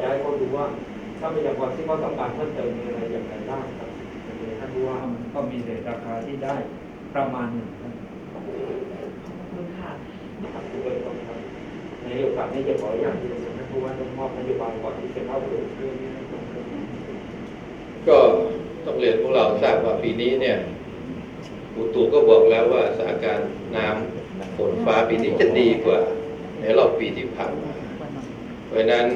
จะให้เขาดูว่าทรัพยากรที่เขาต้องการเพิ่มเติมมีอะไรอย่างไรบ้างครับท่านผู้ว่ามันก็มีเรทราคาที่ได้ประมาณหนึ่งครับขอบคุณค่ะครับทุกครับในโอกาสนี้จะขออนุญาตที่จะท่านผู้ว่าต้องมอบนโยบายก่อนที่จะเข้าสู่เรื่องนี้ก็ต้องเรียนพวกเราทราบว่าปีนี้เนี่ยอุตุก็บอกแล้วว่าสถานการณ์น้ำฝนฟ้าปีนี้จะดีกว่า ในรอบปีที่ผ่านมา เพราะฉะนั้น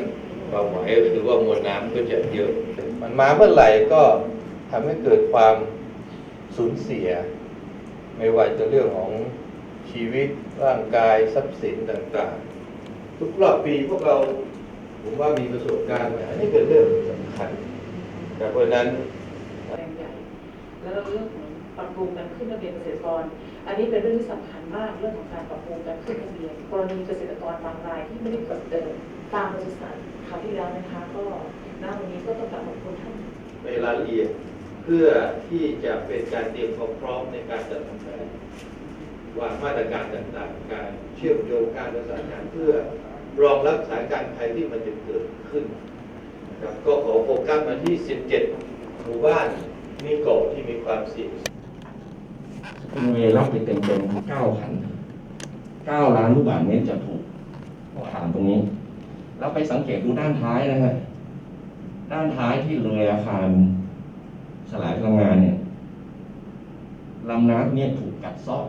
เป้าหมายก็คือว่ามวลน้ำก็จะเยอะ มันมาเมื่อไหร่ก็ทำให้เกิดความสูญเสีย ไม่ว่าจะเรื่องของชีวิตร่างกายทรัพย์สินต่างๆ ทุกรอบปีพวกเราผมว่ามีประสบการณ์อันนี้เป็นเรื่องสำคัญแต่เพราะฉะนั้นแปลงใหญ่แล้วเรื่องของปรับปรุงการขึ้นทะเบียนเกษตรกร อันนี้เป็นเรื่องที่สำคัญมากเรื่องของการปรับปรุงการขึ้นทะเบียนกรณีเกษตรกรบางรายที่ไม่ได้กดเดิม ตามบริษัทคราวที่แล้วนะคะ ก็ณวันนี้ก็ต้องกลับขอบคุณท่านในรายละเอียดเพื่อที่จะเป็นการเตรียมความพร้อมในการจัดทำแผนวางมาตรการต่างๆ การเชื่อมโยงการประสานงานเพื่อรองรับสถานการณ์ภัยที่มันจะเกิดขึ้นนะครับก็ขอโฟกัสมาที่ 17 หมู่บ้านนิโกะที่มีความเสี่ยงเป็นเวรับไปเต็มเต็มเก้าคันเก้าล้านลูกบาศก์เมตรจะถูกถามตรงนี้ แล้วไปสังเกตดูด้านท้ายนะฮะด้านท้ายที่เลยอาคารสลายพลังงานเนี่ยลำน้ำเนี่ยถูกกัดเซาะ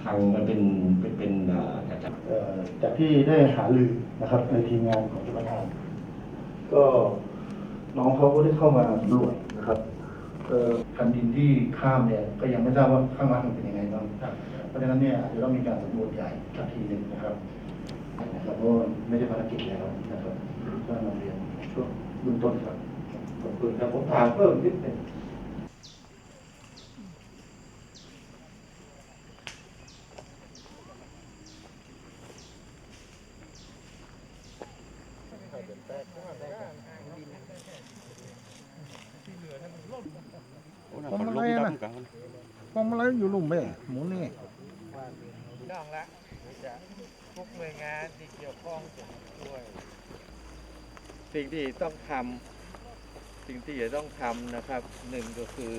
พังมันเป็นเป็นเป็นอ่าแถบเอ่อจากที่ได้หารือนะครับ ในทีมงานของเจ้าพนักงานก็น้องเขาก็ได้เข้ามาสำรวจนะครับเอ่อแผ่นดินที่ข้ามเนี่ยก็ยังไม่ทราบว่าข้างล่างมันเป็นยังไงบ้างเพราะฉะนั้นเนี่ยเดี๋ยวต้องมีการสำรวจใหญ่สักทีหนึ่งนะครับ นะครับเพราะว่าไม่ได้ภารกิจแล้วนะครับก็นำเรียนช่วงเบื้องต้นครับขอบคุณครับผมถามเพิ่มนิดหนึงผมอะไรนะผมอะไรอยู่หลุมแม่หมูนี่น้องละ จะทุกหน่วยงานที่เกี่ยวข้องจะช่วยสิ่งที่ต้องทำสิ่งที่จะต้องทำนะครับหนึ่งก็คือ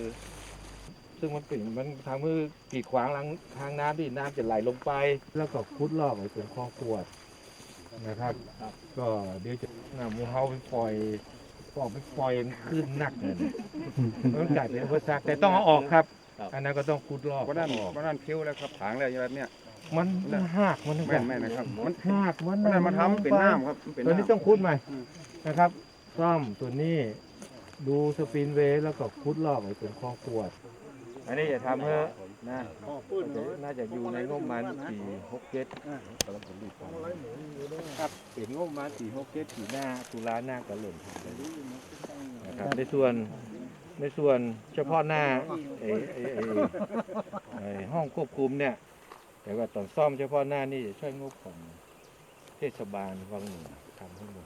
ซึ่งมันเป็นมันทำให้กีดขวางทางทางน้ำที่น้ำจะไหลลงไป แล้วก็คุดลอกไปเป็นคลองขวดนะครับก็เดี๋ยวจะนำมูเฮาไปปล่อยปล่อยไปปล่อยขึ้นหนักเลยมันกลายเป็นอุปสรรคแต่ต้องเอาออกครับ อันนั้นก็ต้องคุดลอกวันนั้นออกวันนั้นคิ้วแล้วครับถางแล้วอย่างไรเนี่ย มันมันหักมันแม่นแม่นนะครับ มันหักมันวันนั้นมาทำเป็นน้ำครับเป็นตัวนี้น้ำต้องคุดใหม่นะครับ ซ่อมตัวนี้ดูสปินเวย์แล้วก็คุดลอกไอ้เป็นข้อขวด อันนี้จะทำเพื่อนะน่าจะอยู่ในงบประมาณสี่หกเจ็ดครับเป็นงบประมาณสี่หกเจ็ดสี่หน้าตุลาหน้าก็เริ่มทำแล้วนะครับในส่วนในส่วนเฉพาะหน้าไอ้ไอ้ไอ้ไอ้ห้องควบคุมเนี่ย แต่ว่าตอนซ่อมเฉพาะหน้านี่จะช่วยงบของเทศบาลวังหนึ่งทำให้หมด